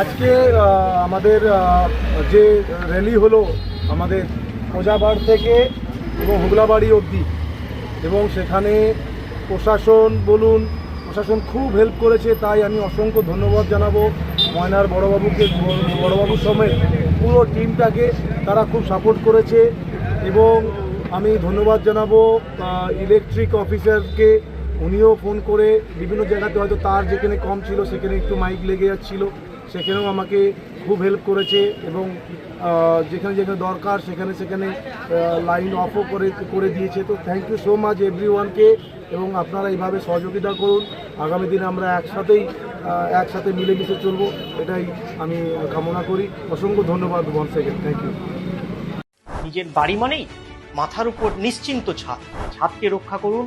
আজকে আমাদের যে র্যালি হলো আমাদের প্রজাবাড় থেকে এবং হুগলাবাড়ি অবধি এবং সেখানে প্রশাসন বলুন, প্রশাসন খুব হেল্প করেছে, তাই আমি অসংখ্য ধন্যবাদ জানাব। ময়নার বড়বাবুকে, বড়বাবু সমেত পুরো টিমটাকে তারা খুব সাপোর্ট করেছে এবং আমি ধন্যবাদ জানাব ইলেকট্রিক অফিসারকে উনিও ফোন করে বিভিন্ন জায়গাতে হয়তো তার যেখানে কম ছিল, সেখানে একটু মাইক লেগে যাচ্ছিল, সেখানেও আমাকে খুব হেল্প করেছে এবং যেখানে যেখানে দরকার সেখানে সেখানে লাইন অফও করে করে দিয়েছে। তো থ্যাংক ইউ সো মাচ এভরি ওয়ানকে এবং আপনারা এইভাবে সহযোগিতা করুন। আগামী দিনে আমরা একসাথেই একসাথে মিলেমিশে চলবো, এটাই আমি কামনা করি। অসংখ্য ধন্যবাদ ওয়ান সেকেন্ড থ্যাংক ইউ নিজের বাড়ি মানেই মাথার উপর নিশ্চিন্ত ছাদ। ছাদকে রক্ষা করুন